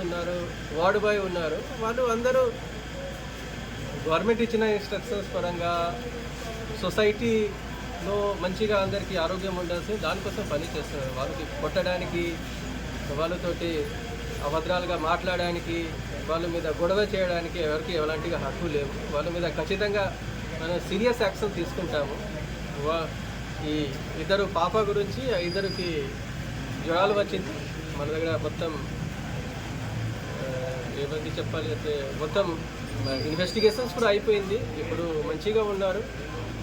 ఉన్నారు ward boy ఉన్నారు. వాళ్ళు అందరూ గవర్నమెంట్ ఇచ్చిన ఇన్స్ట్రక్షన్స్ పరంగా సొసైటీలో మంచిగా అందరికీ ఆరోగ్యం ఉండాల్సి దానికోసం పని చేస్తున్నారు. వాళ్ళకి కొట్టడానికి వాళ్ళతోటి అభద్రాలుగా మాట్లాడడానికి వాళ్ళ మీద గొడవ చేయడానికి ఎవరికి ఎలాంటి హక్కు లేవు. వాళ్ళ మీద ఖచ్చితంగా మనం సీరియస్ యాక్షన్ తీసుకుంటాము. వా- ఈ ఇద్దరు పాప గురించి ఇద్దరికి జ్వరాలు వచ్చింది. మన దగ్గర మొత్తం ఏమైంది చెప్పాలి అంటే మొత్తం ఇన్వెస్టిగేషన్స్ కూడా అయిపోయింది. ఇప్పుడు మంచిగా ఉన్నారు.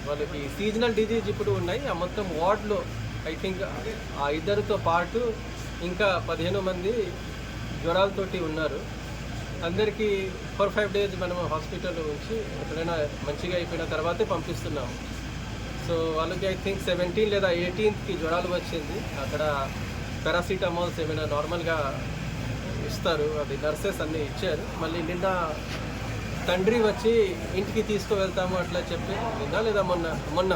వాళ్ళకి సీజనల్ డిజీజ్ ఇప్పుడు ఉన్నాయి. ఆ మొత్తం వార్డ్లో ఐ థింక్ ఆ ఇద్దరితో పాటు ఇంకా పదిహేను మంది జ్వరాలతోటి ఉన్నారు. అందరికీ ఫోర్ ఫైవ్ డేస్ మనం హాస్పిటల్లో ఉంచి ఎప్పుడైనా మంచిగా అయిపోయిన తర్వాతే పంపిస్తున్నాము. సో వాళ్ళకి ఐ థింక్ సెవెంటీన్ లేదా ఎయిటీన్త్కి జ్వరాలు వచ్చింది. అక్కడ పారాసిటమాల్స్ ఏమైనా నార్మల్గా ఇస్తారు అది నర్సెస్ అన్నీ ఇచ్చారు. మళ్ళీ నిన్న తండ్రి వచ్చి ఇంటికి తీసుకువెళ్తాము అట్లా చెప్పి నిన్న లేదా మొన్న? మొన్న.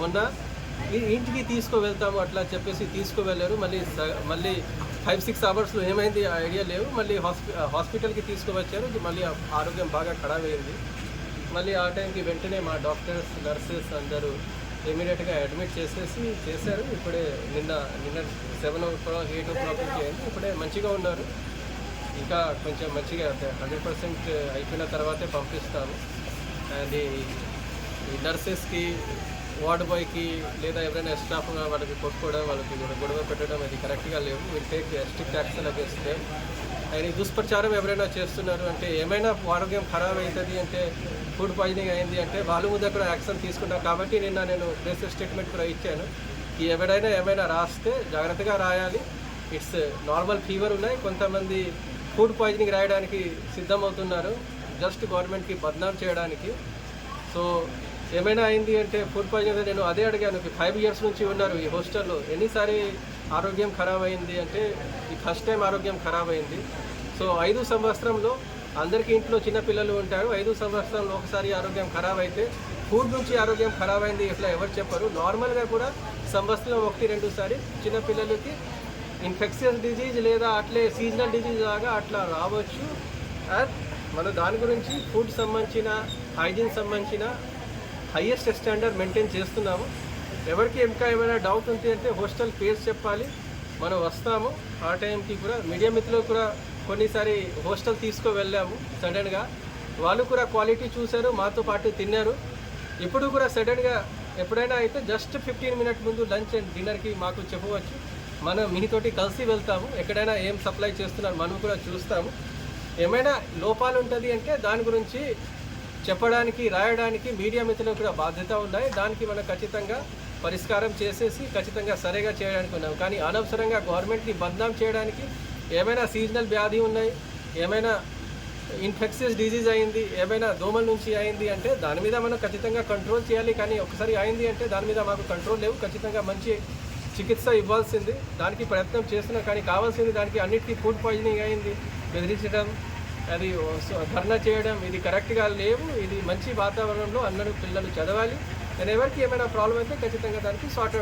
మొన్న ఇంటికి తీసుకువెళ్తాము అట్లా చెప్పేసి తీసుకువెళ్ళారు. మళ్ళీ మళ్ళీ ఫైవ్ సిక్స్ అవర్స్లో ఏమైంది ఐడియా లేవు. మళ్ళీ హాస్పి హాస్పిటల్కి తీసుకువచ్చారు. మళ్ళీ ఆరోగ్యం బాగా ఖరాబ్ అయింది మళ్ళీ ఆ టైంకి వెంటనే మా డాక్టర్స్ నర్సెస్ అందరూ ఇమీడియట్గా అడ్మిట్ చేసేసి చేశారు. ఇప్పుడే నిన్న నిన్న seven o'clock eight o'clock అయింది. ఇప్పుడే మంచిగా ఉన్నారు. ఇంకా కొంచెం మంచిగా హండ్రెడ్ పర్సెంట్ అయిపోయిన తర్వాతే పంపిస్తాము అండ్ ఈ నర్సెస్కి వార్డ్ బాయ్కి లేదా ఎవరైనా స్టాఫ్ వాళ్ళకి కొట్టుకోవడం వాళ్ళకి కూడా గొడవ పెట్టడం అది కరెక్ట్గా లేవు. Will take strict action against them and ఈ దుష్ప్రచారం ఎవరైనా చేస్తున్నారు అంటే ఏమైనా ఆరోగ్యం ఖరాబ్ అవుతుంది అంటే ఫుడ్ పాయిజనింగ్ అయింది అంటే వాళ్ళ ముందు కూడా యాక్షన్ తీసుకున్నాం కాబట్టి నిన్న నేను ప్రెస్ స్టేట్మెంట్ కూడా ఇచ్చాను. ఈ ఎవరైనా ఏమైనా రాస్తే జాగ్రత్తగా రాయాలి. ఇట్స్ నార్మల్ ఫీవర్ ఉన్నాయి. కొంతమంది ఫుడ్ పాయిజనింగ్ రాయడానికి సిద్ధమవుతున్నారు. జస్ట్ గవర్నమెంట్కి బద్నాం చేయడానికి. సో ఏమైనా అయింది అంటే ఫుడ్ పాయిజనింగ్ నేను అదే అడిగాను. ఫైవ్ ఇయర్స్ నుంచి ఉన్నారు ఈ హాస్టల్లో. ఎన్నిసారి ఆరోగ్యం ఖరాబ్ అయింది అంటే ఈ ఫస్ట్ టైం ఆరోగ్యం ఖరాబ్ అయింది. సో ఐదు సంవత్సరంలో అందరికీ ఇంట్లో చిన్న పిల్లలు ఉంటారు. ఐదు సంవత్సరంలో ఒకసారి ఆరోగ్యం ఖరాబ్ అయితే ఫుడ్ నుంచి ఆరోగ్యం ఖరాబ్ అయింది ఇట్లా ఎవరు చెప్పరు. నార్మల్గా కూడా సంవత్సరంలో ఒకటి రెండుసారి చిన్నపిల్లలకి ఇన్ఫెక్షన్స్ డిజీజ్ లేదా అట్లే సీజనల్ డిజీజ్ లాగా అట్లా రావచ్చు. అండ్ మనం దాని గురించి ఫుడ్ సంబంధించిన హైజీన్ సంబంధించిన హయ్యెస్ట్ స్టాండర్డ్ మెయింటైన్ చేస్తున్నాము. ఎవరికి ఇంకా ఏమైనా డౌట్ ఉంది అంటే హోస్టల్ పేరు చెప్పాలి. మనం వస్తాము. ఆ టైంకి కూడా మీడియా మిత్రులు కూడా కొన్నిసారి హోస్టల్ తీసుకు వెళ్ళాము సడన్గా వాళ్ళు కూడా క్వాలిటీ చూశారు మాతో పాటు తిన్నారు. ఇప్పుడు కూడా సడన్గా ఎప్పుడైనా అయితే జస్ట్ ఫిఫ్టీన్ మినిట్ ముందు లంచ్ అండ్ డిన్నర్కి మాకు చెప్పవచ్చు. మనం మీతోటి కలిసి వెళ్తాము. ఎక్కడైనా ఏం సప్లై చేస్తున్నారు మనం కూడా చూస్తాము. ఏమైనా లోపాలు ఉంటుంది అంటే దాని గురించి చెప్పడానికి రాయడానికి మీడియా మిత్రులకు కూడా బాధ్యత ఉన్నాయి. దానికి మనం ఖచ్చితంగా పరిష్కారం చేసేసి ఖచ్చితంగా సరిగా చేయడానికి ఉన్నాం కానీ అనవసరంగా గవర్నమెంట్ని బద్నాం చేయడానికి ఏమైనా సీజనల్ వ్యాధి ఉన్నాయి ఏమైనా ఇన్ఫెక్షన్స్ డిజీజ్ అయింది ఏమైనా దోమల నుంచి అయింది అంటే దాని మీద మనం ఖచ్చితంగా కంట్రోల్ చేయాలి. కానీ ఒకసారి అయింది అంటే దాని మీద మాకు కంట్రోల్ లేవు. ఖచ్చితంగా మంచి చికిత్స ఇవ్వాల్సింది. దానికి ప్రయత్నం చేస్తున్నాం కానీ కావాల్సింది దానికి అన్నిటికీ ఫుడ్ పాయిజనింగ్ అయింది. బెదిరించడం అది ధర్నా చేయడం ఇది కరెక్ట్గా లేవు. ఇది మంచి వాతావరణంలో అందరూ పిల్లలు చదవాలి. నేను ఎవరికి ఏమైనా ప్రాబ్లం అయితే ఖచ్చితంగా దానికి సార్ట్అవుట్